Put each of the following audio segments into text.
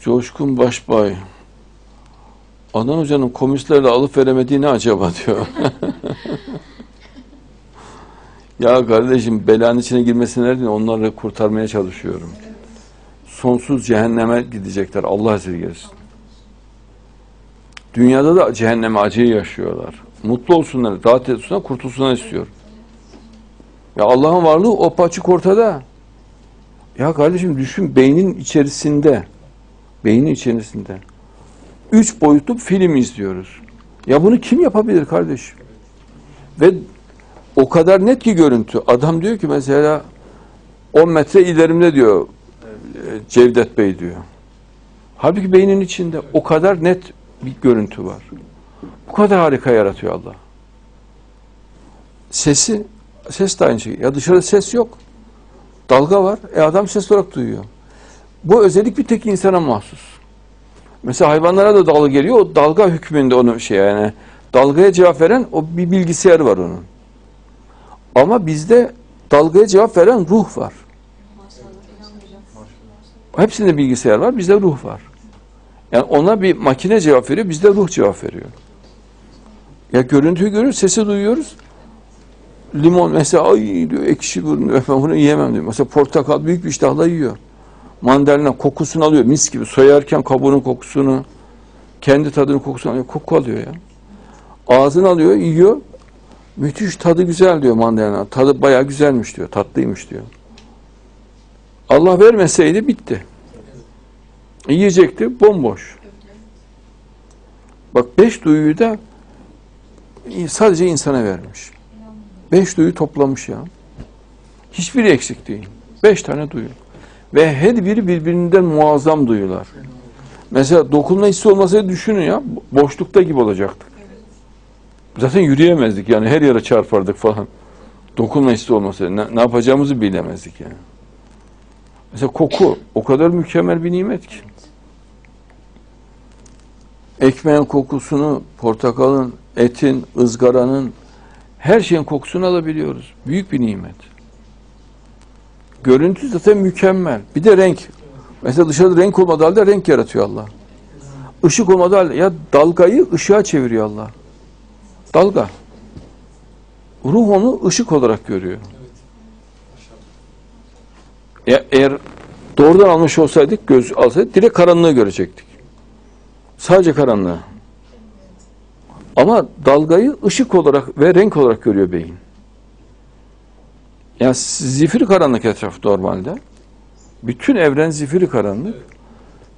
Coşkun Başbay. Adnan Hoca'nın komünistlerle alıp veremediği ne acaba diyor. ya kardeşim belanın içine girmesinler diye onları kurtarmaya çalışıyorum. Sonsuz cehenneme gidecekler. Allah esirgesin. Dünyada da cehenneme acıyı yaşıyorlar. Mutlu olsunlar, rahat etsinler, kurtulsunlar istiyor. Ya Allah'ın varlığı o paçık ortada. Ya kardeşim düşün beynin içerisinde, beynin içerisinde üç boyutlu film izliyoruz. Ya bunu kim yapabilir kardeşim? Ve o kadar net ki görüntü. Adam diyor ki mesela 10 metre ilerimde diyor e, Cevdet Bey diyor. Halbuki beynin içinde o kadar net bir görüntü var. Bu kadar harika yaratıyor Allah. Sesi, ses de aynı şey. Ya dışarıda ses yok. Dalga var. E adam ses olarak duyuyor. Bu özellik bir tek insana mahsus. Mesela hayvanlara da dalga geliyor. O dalga hükmünde onu şey yani dalgaya cevap veren o bir bilgisayar var onun. Ama bizde dalgaya cevap veren ruh var. Hepsinde bilgisayar var. Bizde ruh var. Yani ona bir makine cevap veriyor. Bizde ruh cevap veriyor. Ya görüntüyü görüyoruz, sesi duyuyoruz. Limon mesela ay diyor ekşi görünüyor. Ben bunu yiyemem diyor. Mesela portakal büyük bir iştahla yiyor. Mandalina kokusunu alıyor mis gibi. Soyarken kabuğunun kokusunu, kendi tadının kokusunu alıyor. Koku alıyor ya. Ağzını alıyor, yiyor. Müthiş tadı güzel diyor mandalina. Tadı bayağı güzelmiş diyor. Tatlıymış diyor. Allah vermeseydi bitti. Yiyecekti bomboş. Bak beş duyuyu da sadece insana vermiş. Beş duyu toplamış ya. Hiçbiri eksik değil. Beş tane duyu. Ve her biri birbirinden muazzam duyular. Mesela dokunma hissi olmasaydı düşünün ya. Boşlukta gibi olacaktık. Zaten yürüyemezdik yani her yere çarpardık falan. Dokunma hissi olmasaydı ne, ne yapacağımızı bilemezdik yani. Mesela koku o kadar mükemmel bir nimet ki. Ekmeğin kokusunu, portakalın, etin, ızgaranın, her şeyin kokusunu alabiliyoruz. Büyük bir nimet. Görüntü zaten mükemmel. Bir de renk. Mesela dışarıda renk olmadığı halde renk yaratıyor Allah. Işık olmadığı halde ya dalgayı ışığa çeviriyor Allah. Dalga. Ruh onu ışık olarak görüyor. Ya eğer doğrudan almış olsaydık, göz alsaydık direkt karanlığı görecektik. Sadece karanlığı. Ama dalgayı ışık olarak ve renk olarak görüyor beyin. Yani zifiri karanlık etraf normalde. Bütün evren zifiri karanlık.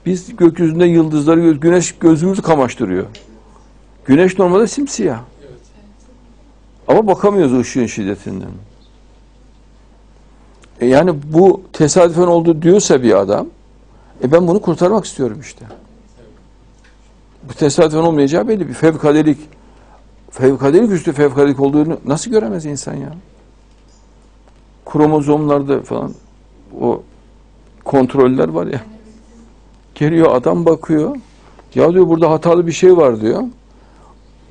Biz gökyüzünde yıldızları. Güneş gözümüzü kamaştırıyor. Güneş normalde simsiyah. Ama bakamıyoruz ışığın şiddetinden. E yani bu tesadüfen oldu diyorsa bir adam, e ben bunu kurtarmak istiyorum işte. Bu tesadüfen olmayacağı belli. Bir fevkadelik, fevkadelik üstü fevkadelik olduğunu nasıl göremez insan ya? Kromozomlarda falan o kontroller var ya. Geliyor adam bakıyor. Ya diyor burada hatalı bir şey var diyor.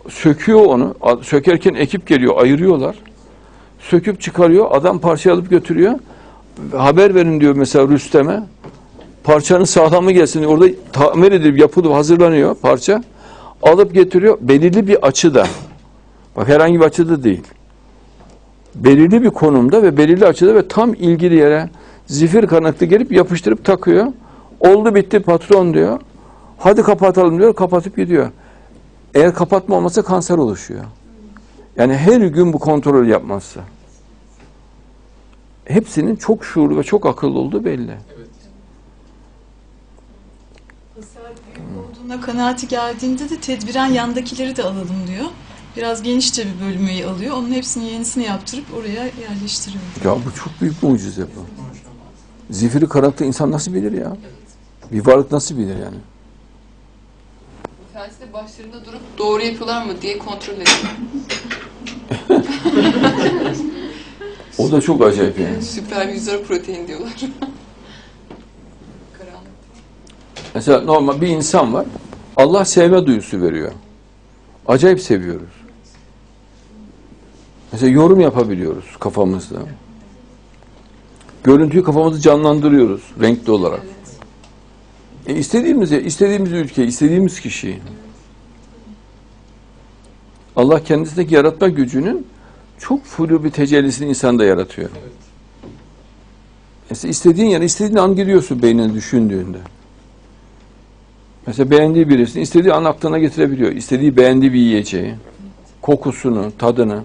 Söküyor onu. Sökerken ekip geliyor, ayırıyorlar. Söküp çıkarıyor. Adam parça alıp götürüyor. Haber verin diyor mesela Rüstem'e. Parçanın sağlamı gelsin. Orada tamir edilip yapılıp hazırlanıyor parça. Alıp getiriyor. Belirli bir açıda. Bak herhangi bir açıda değil. Belirli bir konumda ve belirli açıda ve tam ilgili yere zifir kanaklı gelip yapıştırıp takıyor. Oldu bitti patron diyor. Hadi kapatalım diyor. Kapatıp gidiyor. Eğer kapatma olmasa kanser oluşuyor. Yani her gün bu kontrol yapmazsa. Hepsinin çok şuurlu ve çok akıllı olduğu belli. Hasar büyük olduğuna kanaati geldiğinde de tedbiren yandakileri de alalım diyor. Biraz genişçe bir bölümü alıyor. Onun hepsini yenisini yaptırıp oraya yerleştiriyor. Ya bu çok büyük mucize bu. Zifiri karanlıkta insan nasıl bilir ya? Bir varlık nasıl bilir yani? Bir de başlarında durup doğru yapıyorlar mı diye kontrol ediyor. O da çok acayip yani. Süper yüzler protein diyorlar. Karanlık. Mesela normal bir insan var. Allah sevme duyusu veriyor. Acayip seviyoruz. Mesela yorum yapabiliyoruz kafamızda. Görüntüyü kafamızda canlandırıyoruz renkli olarak. E istediğimiz, istediğimiz ülkeyi, istediğimiz kişiyi. Allah kendisindeki yaratma gücünün çok flu bir tecellisini insanda yaratıyor. Mesela istediğin yere istediğin an gidiyorsun beynine düşündüğünde. Mesela beğendiği birisini istediği an aklına getirebiliyor. İstediği beğendiği bir yiyeceği, kokusunu, tadını.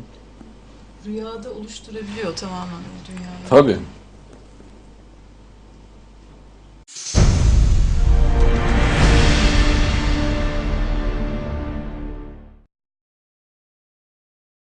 Rüyada oluşturabiliyor tamamen o dünyayı. Tabii.